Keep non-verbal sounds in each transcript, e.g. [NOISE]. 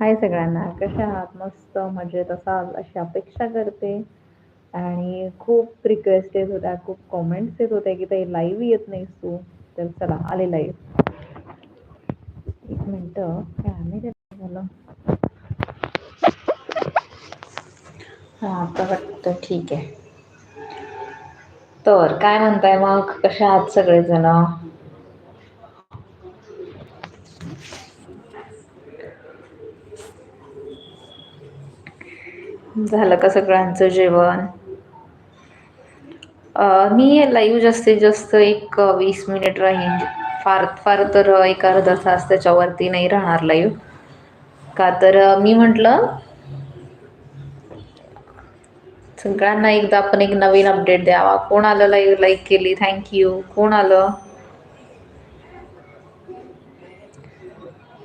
हाय सगळ्यांना. कशा आहात? मस्त मजेत. असाल अशी अपेक्षा करते. आणि खूप रिक्वेस्ट येत होत्या खूप कॉमेंट्स येत होत्या की ताई लाईव्ह येत नाहीस तू. तर चला आले लाईव्ह एक मिनटं. काय झालं. हा आता वाटतं ठीक आहे. तर काय म्हणताय मग? कशा आहात सगळेजण? झालं का सगळ्यांचं जेवण? मी लाईव्ह जास्तीत जास्त एक वीस मिनिट राहीन. फार फार तर एक अर्धा तास त्याच्यावरती नाही राहणार लाईव्ह का तर मी म्हटलं सगळ्यांना एकदा आपण एक नवीन अपडेट द्यावा. कोण आलं लाईव्ह लाईक केली? थँक्यू कोण आलं?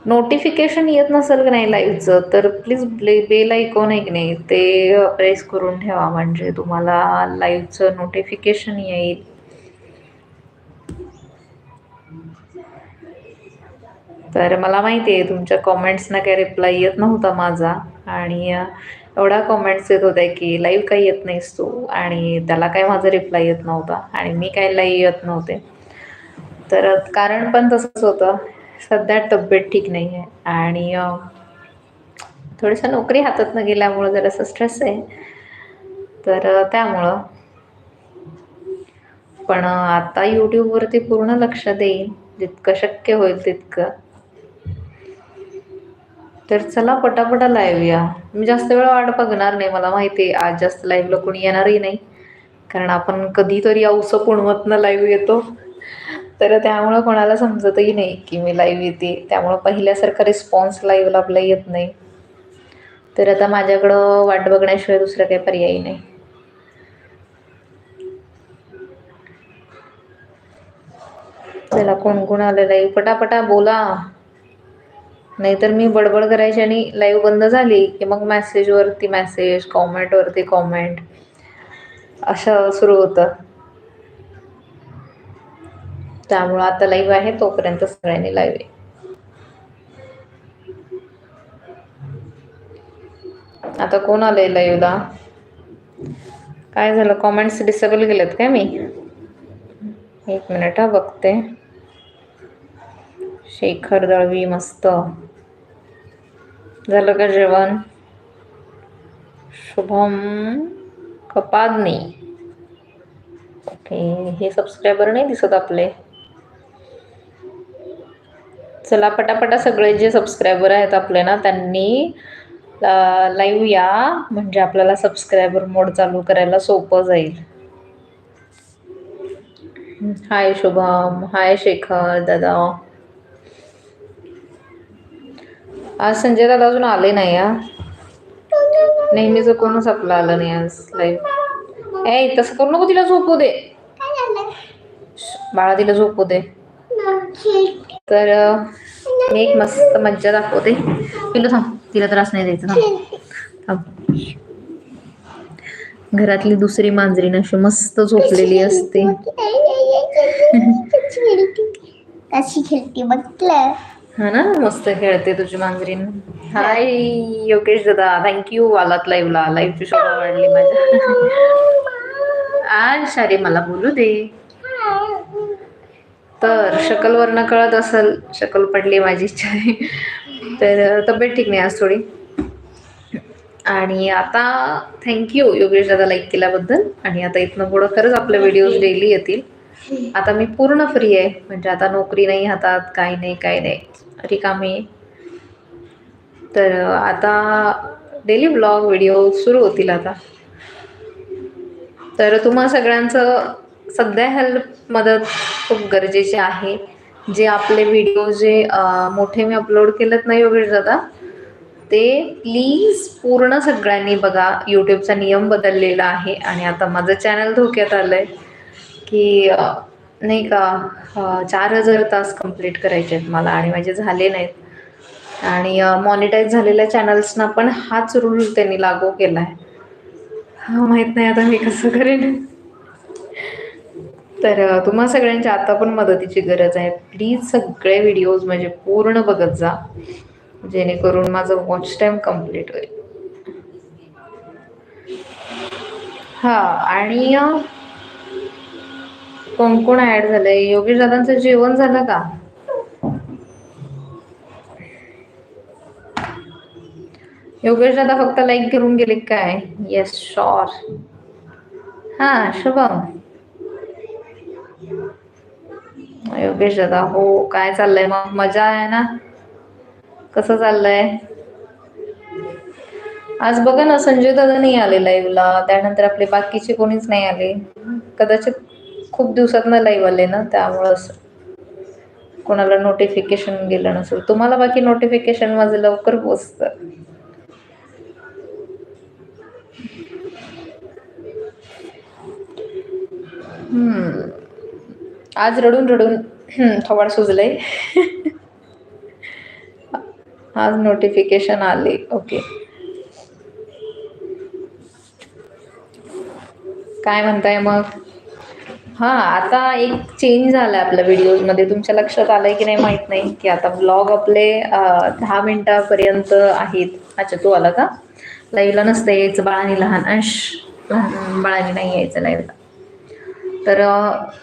नोटिफिकेशन येत नसेल की नाही लाईव्हचं तर प्लीज ब्ले बेल ऐकून आहे की नाही ते प्रेस करून ठेवा. म्हणजे तुम्हाला लाईव्हचं नोटिफिकेशन येईल. तर मला माहिती आहे तुमच्या कॉमेंट्सना काही रिप्लाय येत नव्हता माझा. आणि एवढा कॉमेंट्स येत होत्या की लाईव्ह काही येत नाहीस तू. आणि त्याला काय माझा रिप्लाय येत नव्हता. आणि मी काही लाईव्ह येत नव्हते. तर कारण पण तसंच होतं. सध्या तब्येत ठीक नाही आहे. आणि थोडंसं नोकरी हातातनं गेल्यामुळं जरासं स्ट्रेस आहे. तर त्यामुळं. पण आता यूट्यूबवरती पूर्ण लक्ष देईन. जितकं शक्य होईल तितकं. तर चला पटापटा लाईव्ह या मी जास्त वेळ वाट बघणार नाही. मला माहिती आहे आज जास्त लाईव्हला कोणी येणारही नाही. कारण आपण कधीतरी औसं पुणवतनं लाईव्ह येतो. तर त्यामुळं कोणाला समजतही नाही की मी लाईव्ह येते. त्यामुळं पहिल्यासारखा रिस्पॉन्स लाईव्हला आपला येत नाही. तर आता माझ्याकडं वाट बघण्याशिवाय दुसरा काही पर्यायी नाही. चला कोण कोण आलं लाईव्ह पटापटा बोला. नाहीतर मी बडबड करायची आणि लाईव्ह बंद झाली की मग मेसेजवरती मेसेज कॉमेंटवरती कॉमेंट असं सुरू होतं. त्यामुळं आता लाईव्ह आहे तोपर्यंत सगळ्यांनी लाईव्ह आहे आता कोण आलंय लाईव्हला? काय झालं? कॉमेंट्स डिसेबल गेलेत काय मी? एक मिनिट हा बघते. शेखर दळवी मस्त. झालं का जेवण? शुभम कपादनी. ओके हे सबस्क्रायबर नाही दिसत आपले. चला पटापटा सगळे जे सबस्क्रायबर आहेत आपले ना त्यांनी लाईव्ह या. म्हणजे आपल्याला सबस्क्रायबर मोड चालू करायला सोपं जाईल. हाय शुभम. हाय शेखर दादा. आज संजय दादा अजून आले नाही या नेहमीच कोणच आपलं आलं नाही आज लाईव्ह ए तसं करू नको तिला झोपू दे. बाळा तिला झोपू दे. तर मी एक मस्त मज्जा दाखवते. पिलू थांब तिला त्रास नाही द्यायचा थांब. घरातली दुसरी मांजरी अशी मस्त झोपलेली असते. कशी खेळते हा ना मस्त खेळते तुझी मांजरीन. हाय योगेश दादा. थँक्यू आलात लाईव्हला लाईव्हची शोभा वाढली माझ्या. आज शारे मला बोलू दे. तर शकलवरनं कळत असेल शकल पडली माझी इच्छा आहे तर तब्येत ठीक नाही आज थोडी. आणि आता थँक्यू योगेश दादा लाईक केल्याबद्दल. आणि आता इथनं पुढं खरंच आपले व्हिडिओज डेली येतील. आता मी पूर्ण फ्री आहे. म्हणजे आता नोकरी नाही हातात काही नाही काही नाही. रिकामी तर आता डेली ब्लॉग व्हिडिओ सुरू होतील आता. तर तुम्हा सगळ्यांचं सध्या हेल्प मदत खूप गरजेची आहे. जे आपले व्हिडिओ जे मोठे मी अपलोड केलेत नाही वगैरे दादा ते प्लीज पूर्ण सगळ्यांनी बघा. यूट्यूबचा नियम बदललेला आहे आणि आता माझं चॅनल धोक्यात आलं आहे की नाही का चार हजार तास कंप्लीट करायचे आहेत मला आणि माझे झाले नाहीत. आणि मॉनिटाईज झालेल्या चॅनल्सना पण हाच रूल त्यांनी लागू केला आहे माहीत नाही आता मी कसं करेन. तर तुम्हा सगळ्यांच्या आता पण मदतीची गरज आहे. प्लीज सगळे व्हिडिओज म्हणजे पूर्ण बघत जा. जेणेकरून माझं वॉच टाइम कंप्लीट होईल. हा आणि कोण कोण ऍड झालंय? योगेश दादांचं जेवण झालं का? योगेश दादा फक्त लाईक करून गेले काय? येस शॉर हा शुभम. योगेश दादा हो काय चाललंय? मग मजा आहे ना? कसं चाललंय? आज बघा ना संजय दादा नाही आले लाईव्हला त्यानंतर आपले बाकीचे कोणीच नाही आले. कदाचित खूप दिवसात ना लाईव्ह आले ना त्यामुळं असं. कोणाला नोटिफिकेशन गेलं नसेल. तुम्हाला बाकी नोटिफिकेशन माझं लवकर पोचतं. हम्म. आज रडून रडून हम्म, [CLEARS THROAT] थोबाड सुजलंय. [LAUGHS] आज नोटिफिकेशन आले. ओके काय म्हणताय मग? हा आता एक चेंज झालाय आपल्या व्हिडिओजमध्ये तुमच्या लक्षात आलंय की नाही माहीत नाही? की आता ब्लॉग आपले दहा मिनिटापर्यंत आहेत. अच्छा तू आला का? लाईव्हला नसतं यायचं. बाळाने लहान अंश लहान बाळाने नाही यायचं लाईव्हला तर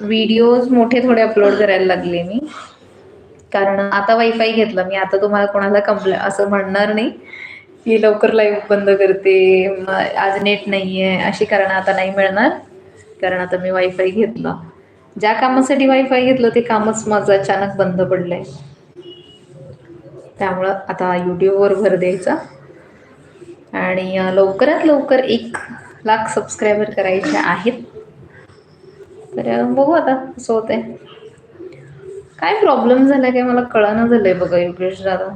व्हिडिओज मोठे थोडे अपलोड करायला लागले मी. कारण आता वायफाय घेतलं मी आता तुम्हाला कोणाला कंप्ले असं म्हणणार नाही की लवकर लाईव्ह बंद करते आज नेट नाही आहे अशी कारणं आता नाही मिळणार. कारण आता मी वायफाय घेतला. ज्या कामासाठी वायफाय घेतलं ते कामच माझं अचानक बंद पडलं आहे त्यामुळं आता यूट्यूबवर भर द्यायचा. आणि लवकरात लवकर एक लाख सबस्क्रायबर करायचे आहेत. तर बघू आता कसं होतंय. काय प्रॉब्लेम झाला काय मला कळना झालंय बघा योगेश दादा.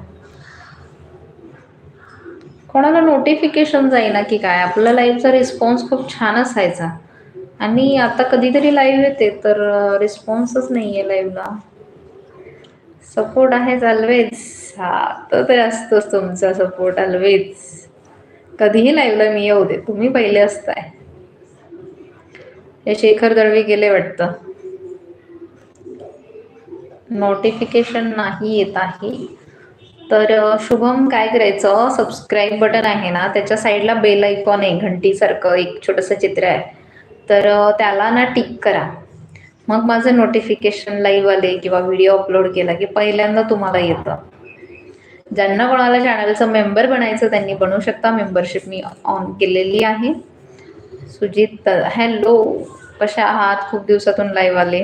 कोणाला नोटिफिकेशन जाईना की काय आपला लाईव्हचा रिस्पॉन्स खूप छान असायचा. आणि आता कधीतरी लाईव्ह येते तर रिस्पॉन्सच नाही आहे लाईव्हला सपोर्ट आहे ऑलवेज हा तर ते असतोच तुमचा सपोर्ट ऑलवेज कधीही लाईव्हला मी येऊ दे तुम्ही पहिले असताय. हे शेखर दळवी गेले वाटतं. नोटिफिकेशन नाही येत आहे. तर शुभम काय करायचं? सबस्क्राईब बटन आहे ना त्याच्या साईडला बेल आयकॉन आहे घंटीसारखं एक छोटंसं चित्र आहे. तर त्याला ना टिक करा. मग माझं नोटिफिकेशन लाईव्ह आले किंवा व्हिडिओ अपलोड केला की पहिल्यांदा तुम्हाला येतं. ज्यांना कोणाला चॅनलचं मेंबर बनायचं त्यांनी बनवू शकता. मेंबरशिप मी ऑन केलेली आहे. सुजित हॅलो कशा आहात? खूप दिवसातून लाईव्ह आले.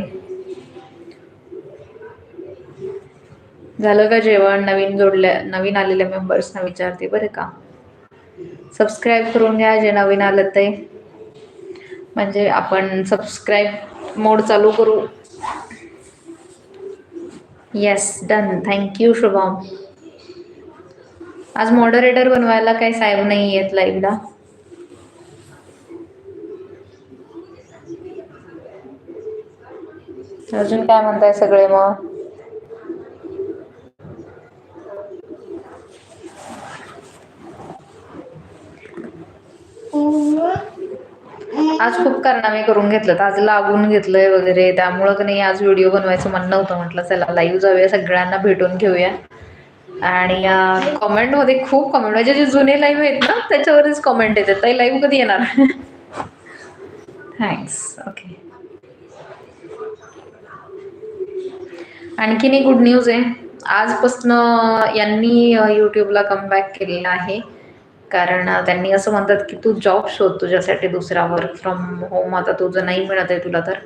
झालं का जेवण? नवीन जोडल्या नवीन आलेल्या मेंबर्सना विचारते बरं का? सबस्क्राईब करून घ्या जे नवीन आलं ते. म्हणजे आपण सबस्क्राईब मोड चालू करू. Yes done thank you Shubham. आज मॉडरेटर बनवायला काही साहेब नाही आहेत लाईव्हला अजून काय म्हणताय सगळे मग? आज खूप कारनामे करून घेतलं आज लागून घेतलंय वगैरे. त्यामुळं की नाही आज व्हिडिओ बनवायचं मन नव्हतं. म्हटलं चला लाईव्ह जाऊया. सगळ्यांना भेटून घेऊया. आणि कॉमेंटमध्ये खूप कमेंट म्हणजे जे जुने लाईव्ह आहेत ना त्याच्यावरच कॉमेंट येतात. ताई लाईव्ह कधी येणार? [LAUGHS] थँक्स ओके आणखीन एक गुड न्यूज आहे. आजपासनं यांनी यूट्यूबला कमबॅक केलेला आहे. कारण त्यांनी असं म्हणतात की तू जॉब शोध तुझ्यासाठी दुसरा वर्क फ्रॉम होम आता तुझं नाही मिळत आहे तुला तर.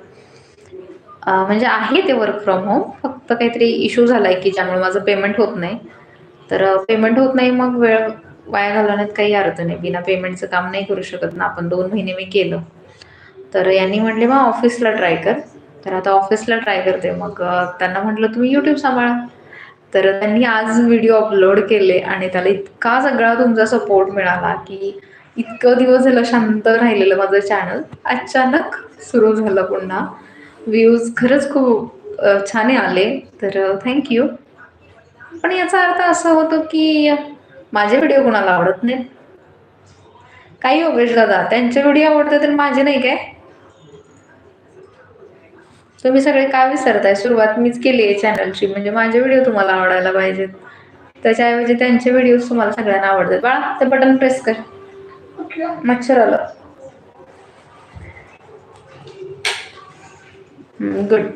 म्हणजे आहे ते वर्क फ्रॉम होम फक्त काहीतरी इश्यू झाला आहे की ज्यामुळे माझं पेमेंट होत नाही. तर पेमेंट होत नाही मग वेळ वाया घालवण्यात काही अर्थ नाही. बिना पेमेंटचं काम नाही करू शकत. ना आपण दोन महिने मी केलं. तर यांनी म्हटले मग ऑफिसला ट्राय कर. तर आता ऑफिसला ट्राय करते. मग त्यांना म्हटलं तुम्ही यूट्यूब सांभाळा. तर त्यांनी आज व्हिडिओ अपलोड केले आणि त्याला इतका सगळा तुमचा सपोर्ट मिळाला की इतकं दिवस झालं शांत राहिलेलं माझं चॅनल अचानक सुरू झालं पुन्हा. व्ह्यूज खरंच खूप छान आले. तर थँक्यू पण याचा अर्थ असा होतो की माझे व्हिडिओ कोणाला आवडत नाहीत? काही योगेश दादा त्यांचे व्हिडिओ आवडतात तर माझे नाही काय? तुम्ही सगळे काय विसरताय? सुरुवात मीच केली आहे चॅनलची म्हणजे माझे व्हिडिओ तुम्हाला आवडायला पाहिजेत. त्याच्याऐवजी त्यांचे व्हिडिओज तुम्हाला सगळ्यांना आवडतात. बाळा ते बटन प्रेस कर. मच्छर आलं गुड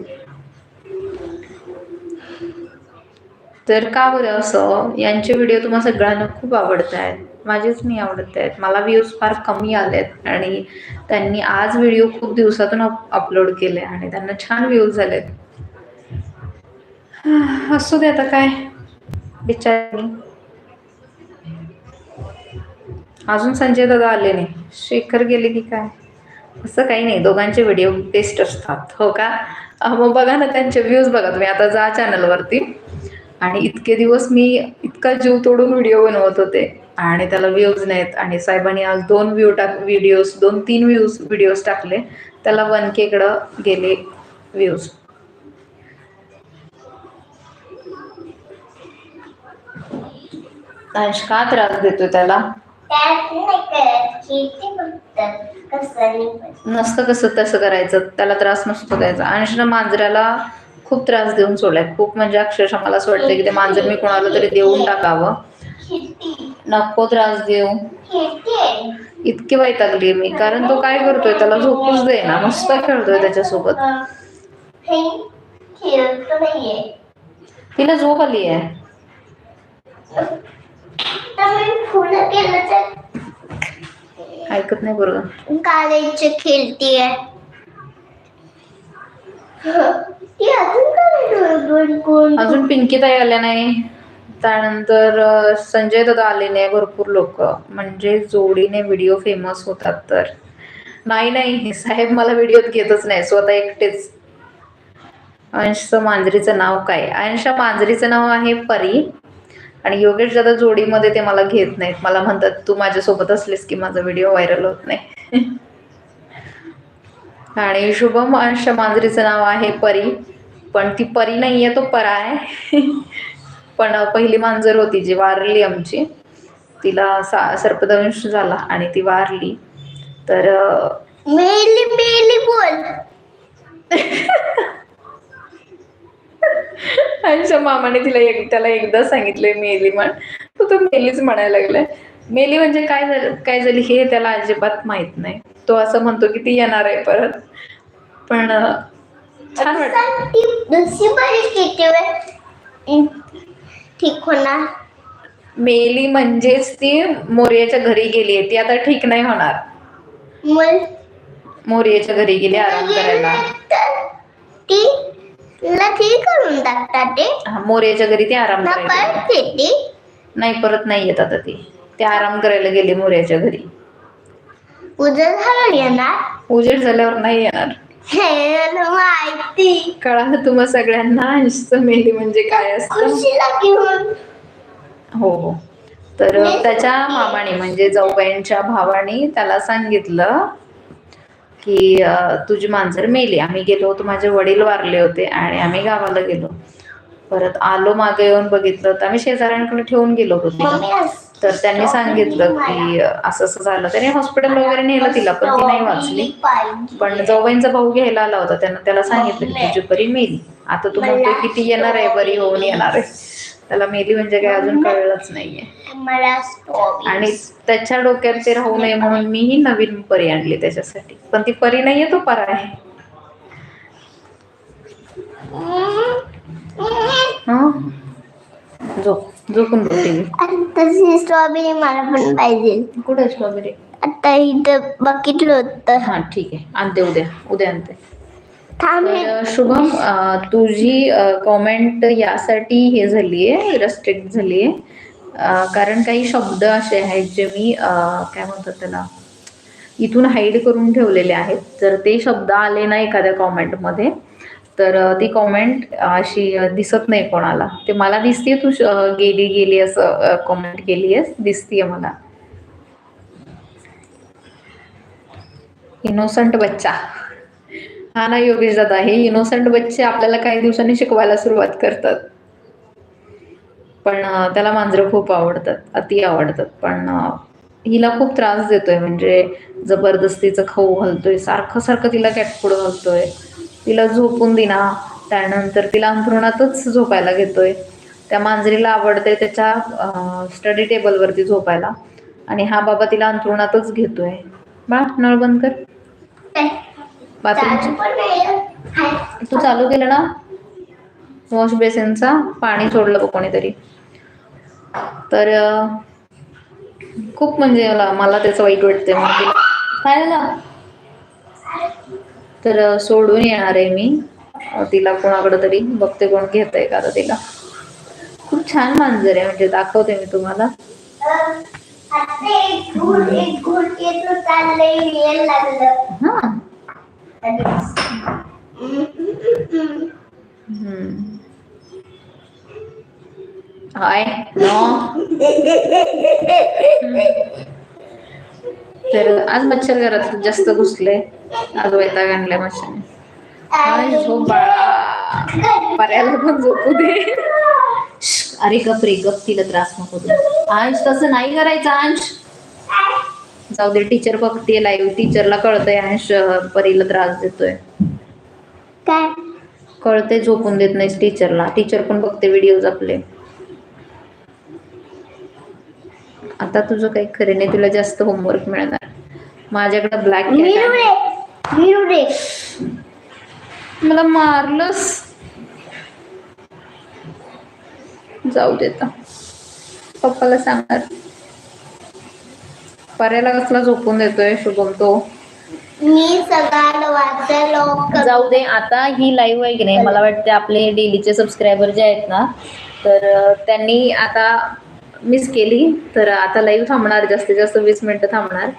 तर का बरं असं? यांचे व्हिडिओ तुम्हाला सगळ्यांना खूप आवडत आहेत माझेच नाही आवडत आहेत. मला व्ह्यूज फार कमी आलेत. आणि त्यांनी आज व्हिडिओ खूप दिवसातून अपलोड केले आणि त्यांना छान व्ह्यूज झालेत [SIGHS] असू दे आता काय. बिचारी. अजून संजय दादा आले नाही. शेखर गेले की काय? असं काही नाही. दोघांचे व्हिडिओ बेस्ट असतात. हो का? मग बघा ना त्यांचे व्ह्यूज बघा तुम्ही. आता जा चॅनलवरती आणि इतके दिवस मी इतका जीव तोडून व्हिडिओ बनवत होते. आणि त्याला व्ह्यूज नाहीत. आणि साहेबांनी आज दोन व्ह्यू टाक व्हिडिओज दोन तीन व्ह्यूज व्हिडिओज टाकले. त्याला वन केकडं गेले व्ह्यूज अंश का त्रास देतोय त्याला. नसतं कसं तसं करायचं. त्याला त्रास नसतो द्यायचा. अंशनं मांजराला खूप त्रास देऊन सोडलाय. खूप म्हणजे अक्षरशः मला असं वाटतं की ते मांजर मी कोणाला तरी देऊन टाकावं. नको त्रास देऊ. इतकी वैतागली मी. कारण तो काय करतोय? त्याला झोपूच दे ना मस्त खेळतोय त्याच्यासोबत. हे तिला झोप आली आहे. ऐकत नाही बरोबर काढायचे खेळतीये. अजून अजून पिंकीताई आल्या नाही. त्यानंतर संजय दादा आले नाही भरपूर लोक म्हणजे जोडीने व्हिडिओ फेमस होतात तर. नाही नाही साहेब मला व्हिडिओत घेतच नाही स्वतः एकटेच. अंशचं मांजरीचं नाव काय? अंशा मांजरीचं नाव आहे परी. आणि योगेश दादा जोडीमध्ये ते मला घेत नाहीत. मला म्हणतात तू माझ्यासोबत असलीस की माझा व्हिडिओ व्हायरल होत नाही. [LAUGHS] आणि शुभम अंश मांजरीचं नाव आहे परी. पण ती परी नाही आहे तो परा आहे. [LAUGHS] पण पहिली मांजर होती जी वारली आमची. तिला सा सर्पदंश झाला आणि ती वारली. तर मेली मेली बोल. अंश मामाने तिला एक त्याला एकदा सांगितलंय मेली म्हण. तो तो मेलीच म्हणायला लागलाय. मेली म्हणजे काय झालं काय झाली हे त्याला अजिबात माहीत नाही. तो असं म्हणतो की ती येणार आहे परत. पण छान वाटत ठीक होणार. मेली म्हणजेच ती मोर्याच्या घरी गेली ती आता ठीक नाही होणार. मग? मोर्याच्या घरी गेली आराम करायला. तर ती तिला ठीक करून टाकतात ते. हा, मोर्याच्या घरी ती आराम ना करायला परत येते. नाही परत नाही येत आता ती. ती आराम करायला गेली मोर्याच्या घरी. उद्या झालं येणार. उजेड झाल्यावर नाही येणार. माहिती. कळालं तुम्हा सगळ्यांना अंशचं मेली म्हणजे काय असतं? हो हो. तर त्याच्या मामाने म्हणजे जाऊबाईंच्या भावाने त्याला सांगितलं की तुझी मांजर मेली. आम्ही गेलो होतो माझे वडील वारले होते आणि आम्ही गावाला गेलो. परत आलो मागे येऊन बघितलं तर आम्ही शेजाऱ्यांकडे ठेवून गेलो होतो तर त्यांनी सांगितलं की असं असं झालं. त्याने हॉस्पिटल वगैरे नेलं तिला पण ती नाही वाचली. पण जाऊबाईंचा भाऊ घ्यायला आला होता. त्यानं त्याला सांगितलं की तुझी परी मेली. आता तू म्हणतोय किती येणार आहे बरी होऊन येणार आहे. त्याला मेली म्हणजे काय अजून कळलंच नाहीये. आणि त्याच्या डोक्यात ते राहू नये म्हणून मीही नवीन परी आणली त्याच्यासाठी. पण ती परी नाहीये तो परा आहे. हा? झोपून बघ टीव्ही तशी स्ट्रॉबेरी मला पण पाहिजे. कुठे स्ट्रॉबेरी आता इथं बघितलं होतं. हा ठीक आहे. आणते उद्या उद्या आणते. थांब हे. तर शुभम अं, तुझी कॉमेंट यासाठी हे झाली आहे रेस्ट्रिक्ट झाली आहे कारण काही शब्द असे आहेत जे मी अं, काय म्हणतात त्याला इथून हाईड करून ठेवलेले आहेत. जर ते शब्द आले ना एखाद्या कॉमेंटमध्ये तर ती कॉमेंट अशी दिसत नाही कोणाला. ते मला दिसते तू गेली गेली असं कॉमेंट केली आहेस दिसतीये मला. इनोसंट बच्चा. हा ना योगेश दादा हे इनोसंट बच्चे आपल्याला काही दिवसांनी शिकवायला सुरुवात करतात. पण त्याला मांजरं खूप आवडतात अति आवडतात. पण हिला खूप त्रास देतोय म्हणजे जबरदस्तीचं खाऊ घालतोय सारखं सारखं तिला कॅटफूड घालतोय. तिला झोपून दिना. त्यानंतर तिला अंथरुणातच झोपायला घेतोय. त्या मांजरीला आवडते त्याच्या स्टडी टेबलवरती झोपायला. आणि हा बाबा तिला अंथरुणातच घेतोय. बा नळ बंद कर. बाथरूमची. तू चालू केलं ना? वॉश बेसिनचा पाणी सोडलं बघ कोणीतरी. तर खूप म्हणजे मला मला त्याचं वाईट वाटतंय मग तिला काय झालं तर सोडून येणार आहे मी. तिला कोणाकडं तरी बघते कोण घेत आहे का तिला. खूप छान मांजर आहे म्हणजे दाखवते मी तुम्हाला. Hi no. तर आज मच्छर घरात जास्त घुसले. आज वैताग आणलाय मच्छरने. हाय झोप बाळा. पर्याला पण झोपू दे. अरे गप रे गप तिला त्रास नको दे अंश तसं नाही करायचं अंश. जाऊ दे टीचर बघते लाईव्ह टीचरला कळतंय अंश परीला त्रास देतोय. काय? कळते झोपून देत नाहीस टीचरला टीचर पण बघते व्हिडिओज आपले. आता तुझं काही खरे नाही तुला जास्त होमवर्क मिळणार. माझ्याकडे ब्लॅक मला मारलंस. जाऊ देता पप्पाला सांगणार. पर्याला कसला झोपून देतोय शुभम तो. मी वाचायला जाऊ दे आता ही लाईव्ह आहे की नाही? मला वाटते आपले डेलीचे सबस्क्रायबर जे आहेत ना तर त्यांनी आता मिस केली तर आता लाईव्ह थांबणार जास्तीत जास्त वीस मिनिटं थांबणार.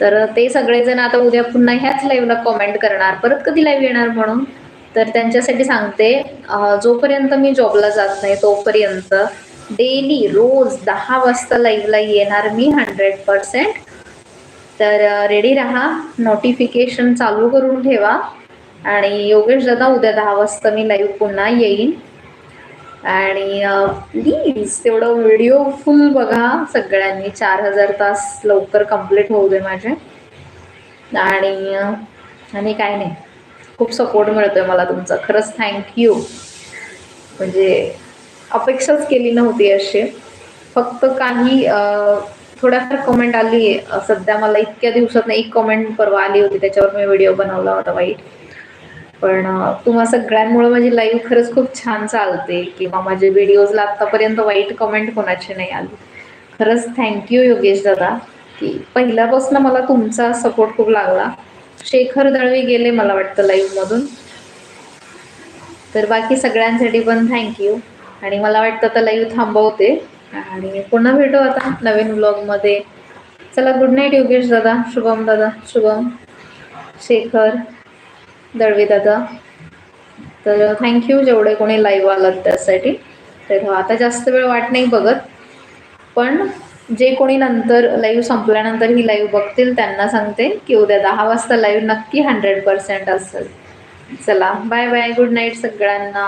तर ते सगळेजण आता उद्या पुन्हा ह्याच लाईव्हला कॉमेंट करणार. परत कधी लाईव्ह येणार म्हणून? तर त्यांच्यासाठी सांगते जोपर्यंत मी जॉबला जात नाही तोपर्यंत डेली रोज दहा वाजता लाईव्हला येणार मी हंड्रेड पर्सेंट तर रेडी राहा. नोटिफिकेशन चालू करून ठेवा. आणि योगेश दादा उद्या दहा वाजता मी लाईव्ह पुन्हा येईन. आणि प्लीज तेवढं व्हिडिओ फुल बघा सगळ्यांनी. चार हजार तास लवकर कंप्लीट होऊ दे माझे. आणि आणि काय नाही. खूप सपोर्ट मिळतोय मला तुमचा. खरंच थँक्यू म्हणजे अपेक्षाच केली नव्हती अशी. फक्त काही थोड्याफार कमेंट आली. आहे सध्या मला इतक्या दिवसात एक कमेंट परवा आली होती. त्याच्यावर मी व्हिडिओ बनवला होता वाईट. पण तुम्हा सगळ्यांमुळे माझी लाईव्ह खरंच खूप छान चालते. किंवा माझे व्हिडिओजला आत्तापर्यंत वाईट कमेंट कोणाची नाही आली. खरंच थँक्यू योगेश दादा की पहिल्यापासून मला तुमचा सपोर्ट खूप लागला. शेखर दळवी गेले मला वाटतं लाईव्हमधून तर बाकी सगळ्यांसाठी पण थँक्यू आणि मला वाटतं आता लाईव्ह थांबवते. आणि पुन्हा भेटू आता नवीन ब्लॉगमध्ये चला गुड नाईट योगेश दादा शुभम दादा शुभम शेखर. दळवी दादा. तर थँक्यू जेवढे कोणी लाईव्ह आलात त्यासाठी. तर आता जास्त वेळ वाट नाही बघत. पण जे कोणी नंतर लाईव्ह संपल्यानंतर ही लाईव्ह बघतील त्यांना सांगते की उद्या दहा वाजता लाईव्ह नक्की हंड्रेड पर्सेंट असेल. चला बाय बाय गुड नाईट सगळ्यांना.